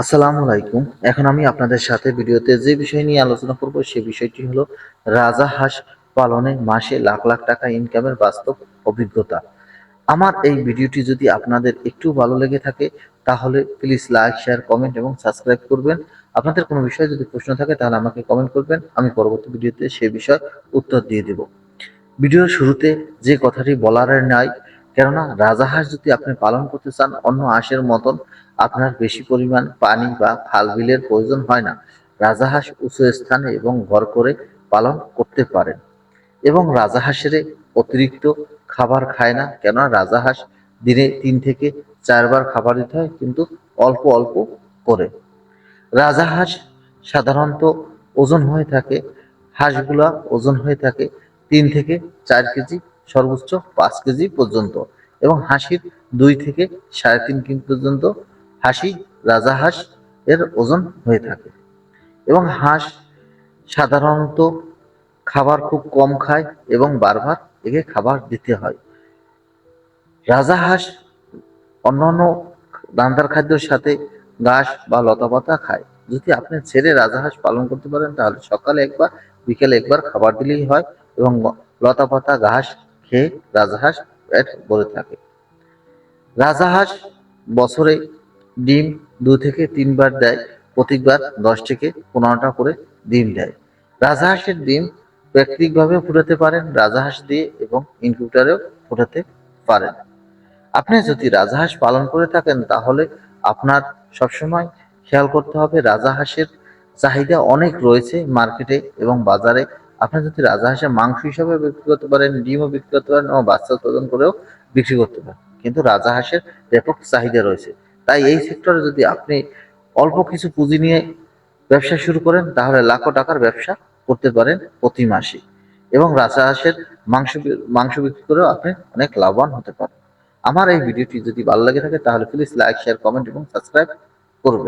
আসসালামু আলাইকুম। এখন আমি আপনাদের সাথে ভিডিওতে যে বিষয় নিয়ে আলোচনা করব, সে বিষয়টি হলো রাজা হাঁস পালনে মাসে লাখ লাখ টাকা ইনকামের বাস্তব অভিজ্ঞতা। আমার এই ভিডিওটি যদি আপনাদের একটু ভালো লেগে থাকে, তাহলে প্লিজ লাইক শেয়ার কমেন্ট এবং সাবস্ক্রাইব করবেন। আপনাদের কোনো বিষয়ে যদি প্রশ্ন থাকে, তাহলে আমাকে কমেন্ট করবেন। আমি পরবর্তী ভিডিওতে সে বিষয় উত্তর দিয়ে দেব। ভিডিওর শুরুতে যে কথাটি বলার নাই, কেননা রাজা হাঁস যদি আপনি পালন করতে চান, অন্য হাঁসের মতন আপনার বেশি পরিমাণ পানি বা খাল বিলের প্রয়োজন হয় না। রাজাহাঁস উঁচু স্থানে এবং ঘর করে পালন করতে পারেন। এবং রাজাহাঁসের অতিরিক্ত খাবার খায় না। কেননা রাজাহাঁস দিনে তিন থেকে চারবার খাবার দিতে হয়, কিন্তু অল্প অল্প করে। রাজাহাঁস সাধারণত ওজন হয়ে থাকে, হাঁসগুলা ওজন হয়ে থাকে তিন থেকে চার কেজি, সর্বোচ্চ পাঁচ কেজি পর্যন্ত। এবং হাসির দুই থেকে সাড়ে তিন কেজি পর্যন্ত হাসি রাজা হাঁস এর ওজন হয়ে থাকে। এবং হাঁস সাধারণত খাবার খুব কম খায় এবং বারবার একে খাবার দিতে হয়। রাজাহাঁস অন্যান্য দান্দার খাদ্যের সাথে ঘাস বা লতাপাতা খায়। যদি আপনি ছেড়ে রাজাহাঁস পালন করতে পারেন, তাহলে সকালে একবার, বিকেলে একবার খাবার দিলেই হয় এবং লতাপাতা, ঘাস খেয়ে রাজাহাঁস পেট ভরে থাকে। রাজাহাঁস বছরে ডিম দু থেকে তিনবার দেয়, প্রতিবার দশ থেকে পনেরোটা করে ডিম দেয়। রাজাহাঁসের ডিম প্রাকৃতিকভাবে ফুটাতে পারেন রাজাহাঁস দিয়ে এবং ইনকিউটারেও ফুটাতে পারেন। আপনি যদি রাজাহাঁস পালন করে থাকেন, তাহলে আপনার সবসময় খেয়াল করতে হবে রাজাহাঁসের চাহিদা অনেক রয়েছে মার্কেটে এবং বাজারে। আপনি যদি রাজাহাঁসের মাংস হিসাবে বিক্রি করতে পারেন, ডিমও বিক্রি করতে পারেন এবং বাচ্চা উৎপাদন করেও বিক্রি করতে পারেন। কিন্তু রাজাহাঁসের ব্যাপক চাহিদা রয়েছে। তাই এই সেক্টরে যদি আপনি অল্প কিছু পুঁজি নিয়ে ব্যবসা শুরু করেন, তাহলে লাখো টাকার ব্যবসা করতে পারেন প্রতি মাসে। এবং রাজাহাঁসের মাংস মাংস বিক্রি করেও আপনি অনেক লাভবান হতে পারেন। আমার এই ভিডিওটি যদি ভালো লাগে থাকে, তাহলে প্লিজ লাইক শেয়ার কমেন্ট এবং সাবস্ক্রাইব করবেন।